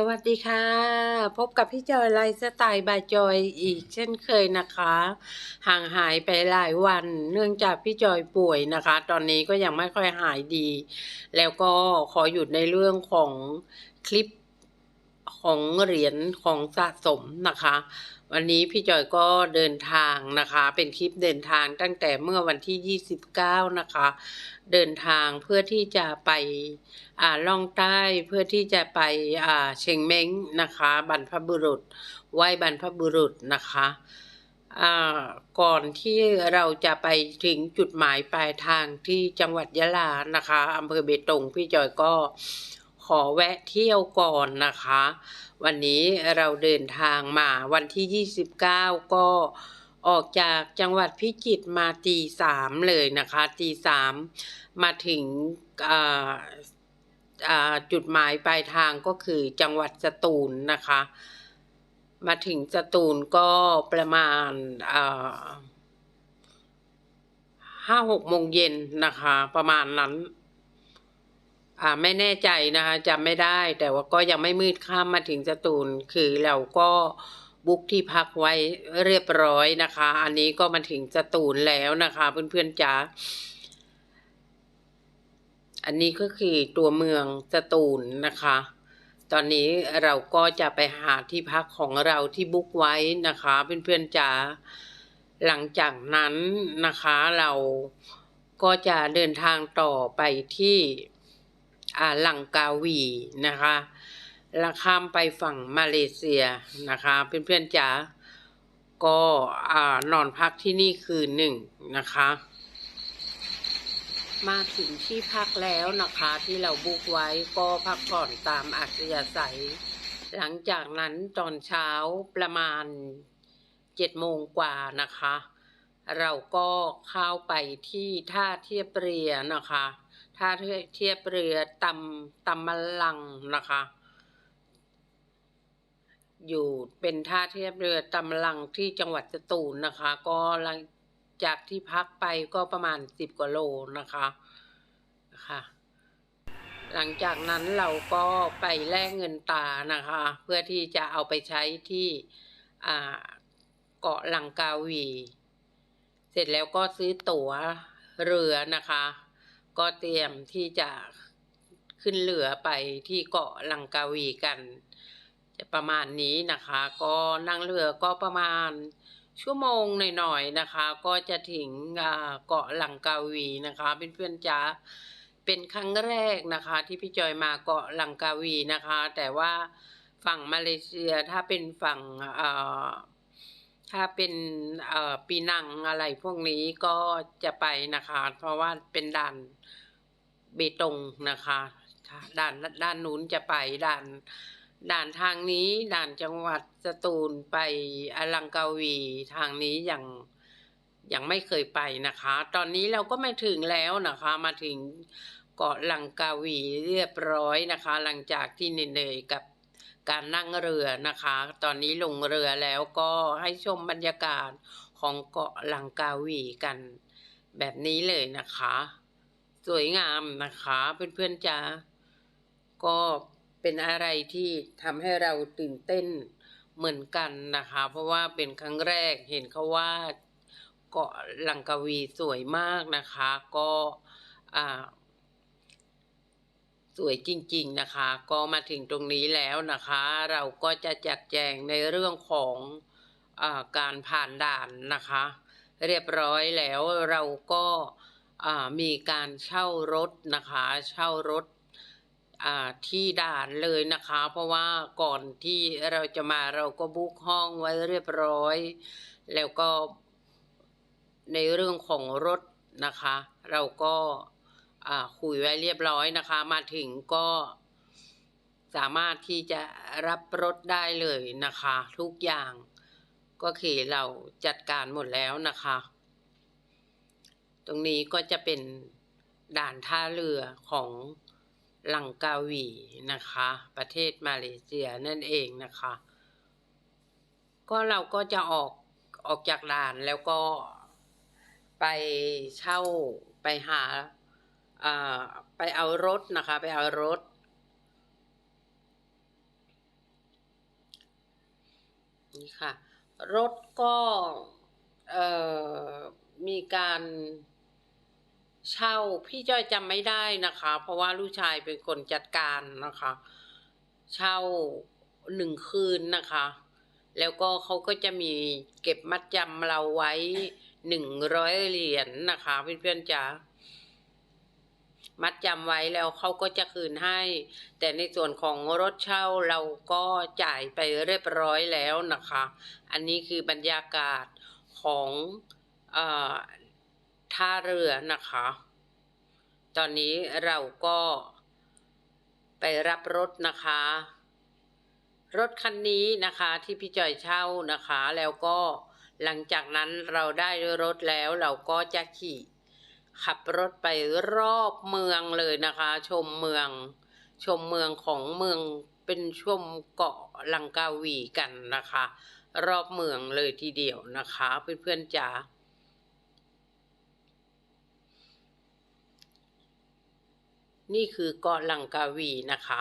สวัสดีค่ะ พบกับพี่จอยไลฟ์สไตล์บายจอยอีกเช่นเคยนะคะ ห่างหายไปหลายวันเนื่องจากพี่จอยป่วยนะคะ ตอนนี้ก็ยังไม่ค่อยหายดี แล้วก็ขอหยุดในเรื่องของคลิปของเหรียญของสะสมนะคะ วันนี้พี่จอยก็เดินทางนะคะ เป็นคลิปเดินทางตั้งแต่เมื่อวันที่ 29 นะคะ เดินทางเพื่อที่จะไปอ่าล่องใต้เพื่อที่จะไปอ่าเชียงเม้งนะคะ บรรพบุรุษไหว้บรรพบุรุษนะคะอ่าก่อนที่เราจะไปถึงจุดหมายปลายทางที่จังหวัดยะลานะคะอำเภอเบตงพี่จอยก็ขอแวะเที่ยวก่อนนะคะ วันนี้เราเดินทางมาวันที่ 29 ก็ออกจากจังหวัดพิจิตรมาตีสามเลยนะคะตีสามมาถึงจุดหมายปลายทางก็คือจังหวัดสตูลนะคะ มาถึงสตูลก็ประมาณห้าหกโมงเย็นนะคะ ประมาณนั้น อ่าไม่แน่ใจนะคะจำไม่ได้ แต่ว่าก็ยังไม่มืดค่ำมาถึงสตูลคือเราก็บุ๊กที่พักไว้เรียบร้อยนะคะ อันนี้ก็มาถึงสตูลแล้วนะคะ เพื่อนๆจ๋าอันนี้ก็คือตัวเมืองสตูลนะคะ ตอนนี้เราก็จะไปหาที่พักของเราที่บุ๊กไว้นะคะ เพื่อนๆจ๋าหลังจากนั้นนะคะเราก็จะเดินทางต่อไปที่ ลังกาวีนะคะแล้วข้ามไปฝั่งมาเลเซียนะคะเพื่อนๆจ๋าก็อ่านอนพักที่นี่คืนหนึ่งนะคะ มาถึงที่พักแล้วนะคะที่เราบุกไว้ก็พักผ่อนตามอัธยาศัย หลังจากนั้นตอนเช้าประมาณเจ็ดโมงกว่านะคะ เราก็เข้าไปที่ท่าเทียบเรือนะคะ ท่าเทียบเรือตำตำมะลังนะคะ อยู่เป็นท่าเทียบเรือตำมะลังที่จังหวัดสตูลนะคะ ก็หลังจากที่พักไปก็ประมาณสิบกว่าโลนะคะค่ะหลังจากนั้นเราก็ไปแลกเงินตานะคะ เพื่อที่จะเอาไปใช้ที่เกาะลังกาวี เสร็จแล้วก็ซื้อตั๋วเรือนะคะ ก็เตรียมที่จะขึ้นเรือไปที่เกาะลังกาวีกันจะประมาณนี้นะคะ ก็นั่งเรือก็ประมาณชั่วโมงหน่อยๆนะคะ ก็จะถึงเกาะลังกาวีนะคะเพื่อนๆจ๋าเป็นครั้งแรกนะคะ ที่พี่จอยมาเกาะลังกาวีนะคะ แต่ว่าฝั่งมาเลเซียถ้าเป็นฝั่ง ถ้าเป็นปีนังอะไรพวกนี้ก็จะไปนะคะ เพราะว่าเป็นด่านเบตงนะคะด่านด้านนู้นจะไปด่านด่านทางนี้ด่านจังหวัดสตูลไปอลังกาวีทางนี้ยังยังไม่เคยไปนะคะ ตอนนี้เราก็มาถึงแล้วนะคะ มาถึงเกาะลังกาวีเรียบร้อยนะคะ หลังจากที่เหนื่อยกับ การนั่งเรือนะคะ ตอนนี้ลงเรือแล้วก็ให้ชมบรรยากาศของเกาะลังกาวีกันแบบนี้เลยนะคะ สวยงามนะคะเพื่อนๆจ้าก็เป็นอะไรที่ทำให้เราตื่นเต้นเหมือนกันนะคะ เพราะว่าเป็นครั้งแรกเห็นเขาว่าเกาะลังกาวีสวยมากนะคะ ก็อ่า สวยจริงๆนะคะ ก็มาถึงตรงนี้แล้วนะคะ เราก็จะจัดแจงในเรื่องของอการผ่านด่านนะคะ เรียบร้อยแล้วเราก็มีการเช่ารถนะคะ เช่ารถที่ด่านเลยนะคะ เพราะว่าก่อนที่เราจะมาเราก็บุ๊กห้องไว้เรียบร้อย แล้วก็ในเรื่องของรถนะคะ เราก็ คุยไว้เรียบร้อยนะคะ มาถึงก็สามารถที่จะรับรถได้เลยนะคะ ทุกอย่างก็คือเราจัดการหมดแล้วนะคะ ตรงนี้ก็จะเป็นด่านท่าเรือของลังกาวีนะคะ ประเทศมาเลเซียนั่นเองนะคะ ก็เราก็จะออกออกจากด่านแล้วก็ไปเช่าไปหา ไปเอารถนะคะ ไปเอารถ นี่ค่ะ รถก็เออมีการเช่าพี่จ้อยจำไม่ได้นะคะ เพราะว่าลูกชายเป็นคนจัดการนะคะ เช่าหนึ่งคืนนะคะ แล้วก็เขาก็จะมีเก็บมัดจำเราไว้หนึ่งร้อยเหรียญนะคะเพื่อนๆจ๋า มัดจำไว้แล้วเขาก็จะคืนให้ แต่ในส่วนของรถเช่าเราก็จ่ายไปเรียบร้อยแล้วนะคะ อันนี้คือบรรยากาศของอท่าเรือนะคะ ตอนนี้เราก็ไปรับรถนะคะ รถคันนี้นะคะที่พี่จอยเช่านะคะ แล้วก็หลังจากนั้นเราได้รถแล้วเราก็จะขี่ ขับรถไปรอบเมืองเลยนะคะ ชมเมือง ชมเมืองของเมืองเป็นชมเกาะลังกาวีกันนะคะ รอบเมืองเลยทีเดียวนะคะเพื่อนๆจ๋านี่คือเกาะลังกาวีนะคะ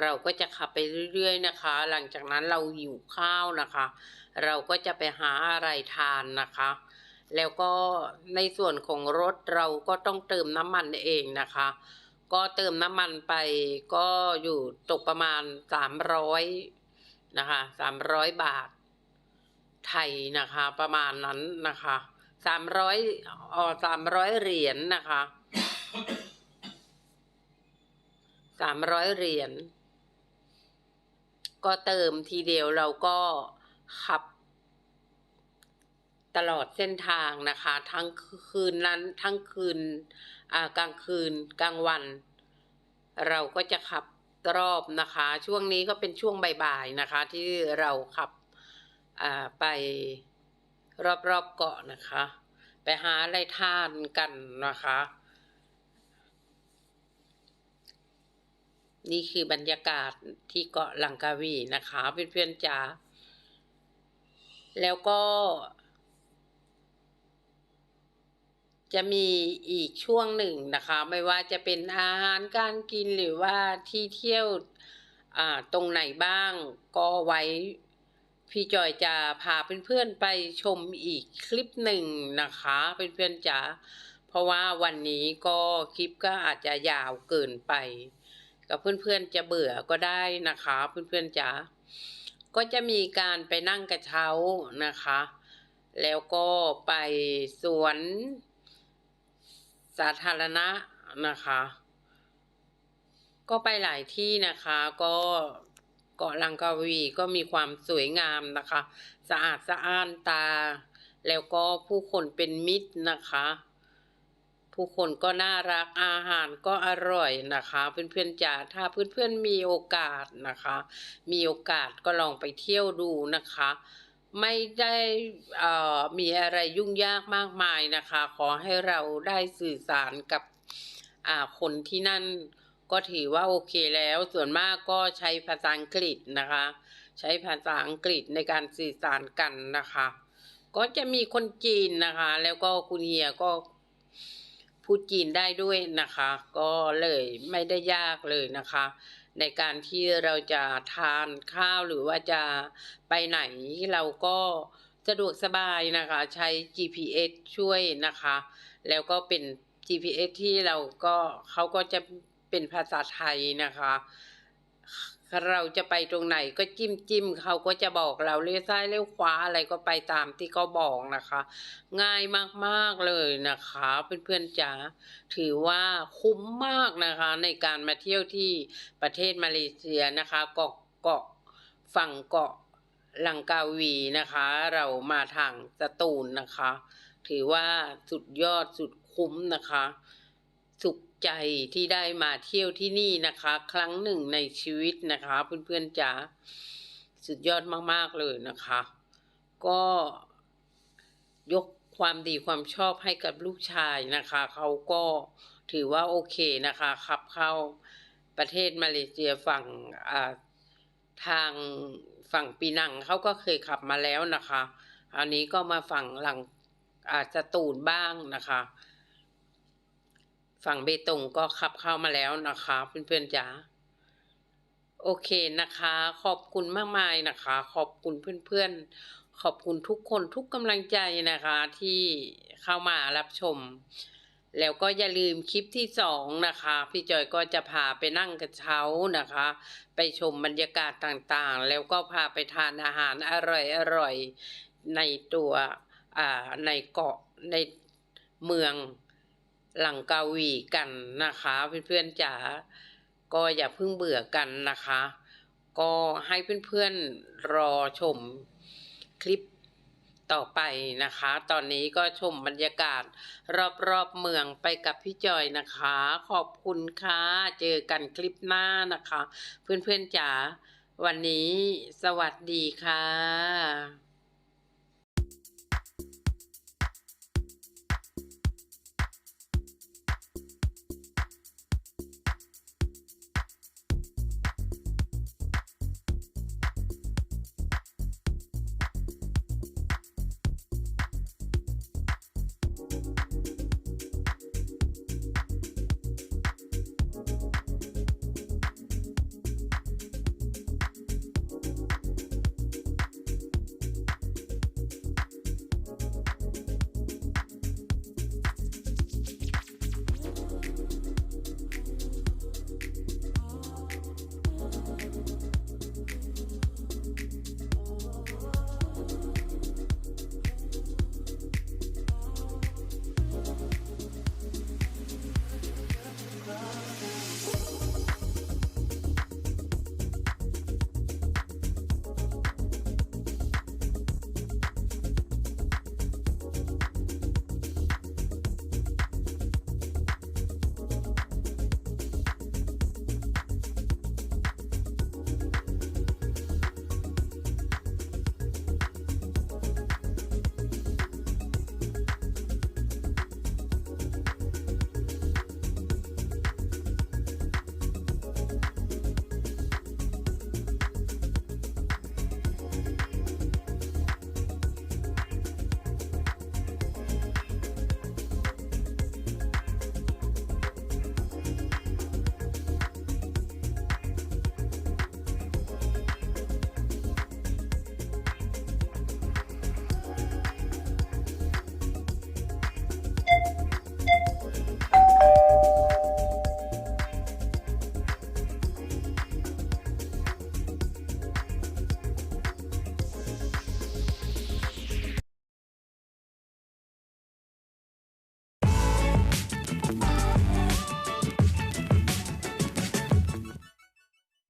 เราก็จะขับไปเรื่อยๆนะคะ หลังจากนั้นเราหิวข้าวนะคะ เราก็จะไปหาอะไรทานนะคะ แล้วก็ในส่วนของรถเราก็ต้องเติมน้ำมันเองนะคะ ก็เติมน้ำมันไปก็อยู่ตกประมาณสามร้อยนะคะสามร้อยบาท ไทยนะคะ ประมาณนั้นนะคะสามร้อยอ๋อสามร้อยเหรียญนะคะสามร้อยเหรียญก็เติมทีเดียวเราก็ขับ ตลอดเส้นทางนะคะ ทั้งคืนนั้นทั้งคืนกลางคืนกลางวัน เราก็จะขับรอบนะคะ ช่วงนี้ก็เป็นช่วงบ่ายๆนะคะ ที่เราขับไปรอบๆเกาะนะคะ ไปหาอะไรทานกันนะคะ นี่คือบรรยากาศที่เกาะลังกาวีนะคะเพื่อนๆจ๋าแล้วก็ จะมีอีกช่วงหนึ่งนะคะ ไม่ว่าจะเป็นอาหารการกินหรือว่าที่เที่ยวอ่าตรงไหนบ้างก็ไว้พี่จอยจะพาเพื่อนๆไปชมอีกคลิปหนึ่งนะคะเพื่อนๆจ๋าเพราะว่าวันนี้ก็คลิปก็อาจจะยาวเกินไป กับเพื่อนๆจะเบื่อก็ได้นะคะเพื่อนๆจ๋าก็จะมีการไปนั่งกระเช้านะคะ แล้วก็ไปสวน สาธารณะนะคะ ก็ไปหลายที่นะคะก็เกาะลังกาวีก็มีความสวยงามนะคะ สะอาดสะอ้านตา แล้วก็ผู้คนเป็นมิตรนะคะ ผู้คนก็น่ารักอาหารก็อร่อยนะคะ เพื่อนๆจ๋าถ้าเพื่อนๆมีโอกาสนะคะ มีโอกาสก็ลองไปเที่ยวดูนะคะ ไม่ได้อ่อมีอะไรยุ่งยากมากมายนะคะ ขอให้เราได้สื่อสารกับอ่าคนที่นั่นก็ถือว่าโอเคแล้ว ส่วนมากก็ใช้ภาษาอังกฤษนะคะ ใช้ภาษาอังกฤษในการสื่อสารกันนะคะ ก็จะมีคนจีนนะคะ แล้วก็คุณเฮียก็พูดจีนได้ด้วยนะคะ ก็เลยไม่ได้ยากเลยนะคะ ในการที่เราจะทานข้าวหรือว่าจะไปไหนเราก็สะดวกสบายนะคะใช้ GPS ช่วยนะคะ แล้วก็เป็น GPS ที่เราก็เขาก็จะเป็นภาษาไทยนะคะ เราจะไปตรงไหนก็จิ้มจิ้มเขาก็จะบอกเราเลี้ยวซ้ายเลี้ยวขวาอะไรก็ไปตามที่เขาบอกนะคะ ง่ายมากๆเลยนะคะเพื่อนๆจ๋าถือว่าคุ้มมากนะคะ ในการมาเที่ยวที่ประเทศมาเลเซียนะคะเกาะเกาะฝั่งเกาะลังกาวีนะคะ เรามาทางสตูลนะคะ ถือว่าสุดยอดสุดคุ้มนะคะ สุขใจที่ได้มาเที่ยวที่นี่นะคะ ครั้งหนึ่งในชีวิตนะคะ เพื่อนๆจ๋าสุดยอดมากๆเลยนะคะ ก็ยกความดีความชอบให้กับลูกชายนะคะ เขาก็ถือว่าโอเคนะคะขับเข้าประเทศมาเลเซียฝั่งอ่าทางฝั่งปีนังเขาก็เคยขับมาแล้วนะคะ อันนี้ก็มาฝั่งหลังอาสตูลบ้างนะคะ ฝั่งเบตงก็ขับเข้ามาแล้วนะคะเพื่อนๆจ๋าโอเคนะคะ ขอบคุณมากมายนะคะ ขอบคุณเพื่อนๆ ขอบคุณทุกคนทุกกำลังใจนะคะที่เข้ามารับชม แล้วก็อย่าลืมคลิปที่สองนะคะ พี่จอยก็จะพาไปนั่งกระเช้านะคะ ไปชมบรรยากาศต่างๆ แล้วก็พาไปทานอาหารอร่อยๆ ในตัวอ่าในเกาะในเมือง หลังกาวีกันนะคะ เพื่อนๆจ๋าก็อย่าเพิ่งเบื่อกันนะคะ ก็ให้เพื่อนๆรอชมคลิปต่อไปนะคะ ตอนนี้ก็ชมบรรยากาศ รอบๆเมืองไปกับพี่จอยนะคะ ขอบคุณค่ะ เจอกันคลิปหน้านะคะ เพื่อนๆจ๋าวันนี้สวัสดีค่ะ